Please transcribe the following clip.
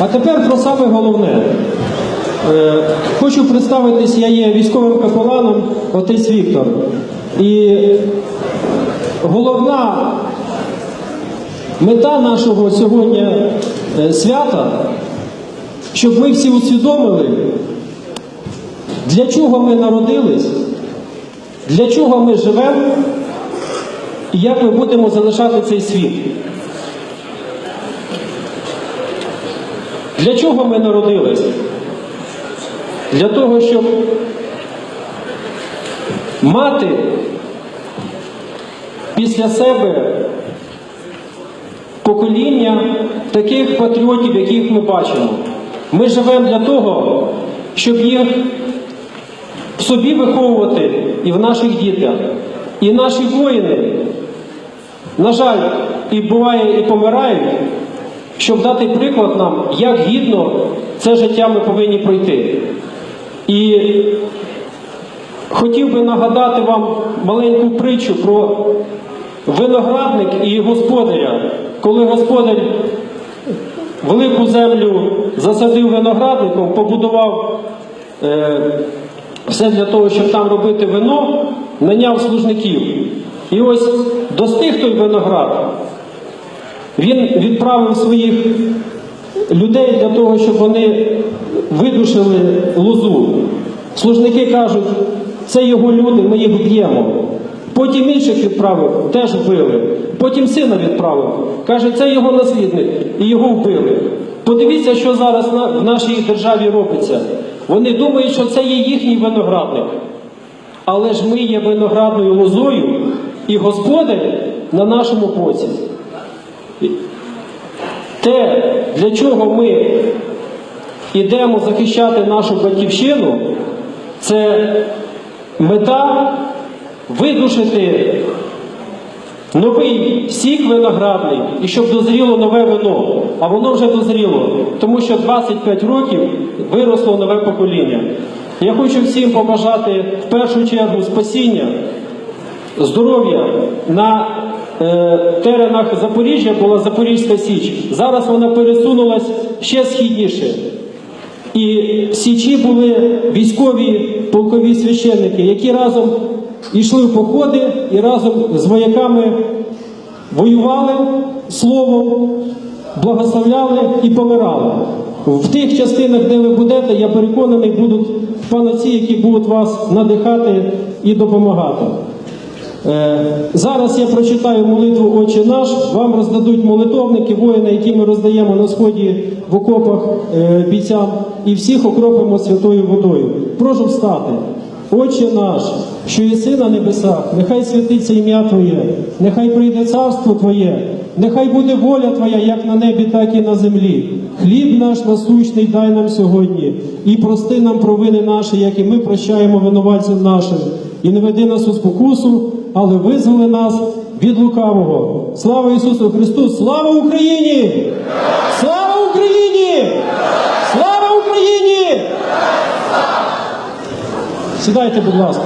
А тепер про саме головне. Е, Хочу представитись, я є військовим капеланом, отець Віктор. І головна мета нашого сьогодні е, свята, щоб ми всі усвідомили, для чого ми народились, для чого ми живемо і як ми будемо залишати цей світ. Для чого ми народились? Для того, щоб мати після себе покоління таких патріотів, яких ми бачимо. Ми живемо для того, щоб їх в собі виховувати і в наших дітях. І наші воїни, на жаль, і буває, і помирають, щоб дати приклад нам, як гідно це життя ми повинні пройти. І хотів би нагадати вам маленьку притчу про виноградник і господаря. Коли господар велику землю засадив виноградником, побудував е, все для того, щоб там робити вино, наняв служників. І ось достиг той виноград. Він відправив своїх людей для того, щоб вони видушили лозу. Служники кажуть, це його люди, ми їх б'ємо. Потім інших відправив, теж вбили. Потім сина відправив. Каже, це його наслідник, і його вбили. Подивіться, що зараз в нашій державі робиться. Вони думають, що це є їхній виноградник. Але ж ми є виноградною лозою, і господар на нашому боці. Те, для чого ми йдемо захищати нашу батьківщину, це мета видушити новий сік виноградний і щоб дозріло нове вино. А воно вже дозріло, тому що 25 років виросло нове покоління. Я хочу всім побажати в першу чергу спасіння, здоров'я на теренах Запоріжжя була Запорізька Січ. Зараз вона пересунулась ще східніше. І в Січі були військові полкові священники, які разом йшли в походи і разом з вояками воювали словом, благословляли і помирали. В тих частинах, де ви будете, я переконаний, будуть паноці, які будуть вас надихати і допомагати. Е, Зараз я прочитаю молитву Отче наш. Вам роздадуть молитовники, воїни, які ми роздаємо на сході в окопах е, бійцям, і всіх окропимо святою водою. Прошу встати. Отче наш, що єси на небесах, нехай святиться ім'я Твоє, нехай прийде царство Твоє, нехай буде воля Твоя, як на небі, так і на землі. Хліб наш насущний дай нам сьогодні, і прости нам провини наші, як і ми прощаємо винуватцям нашим. І не веди нас у спокусу, але визволи нас від лукавого. Слава Ісусу Христу! Слава Україні! Слава Україні! Слава Україні! Сідайте, будь ласка.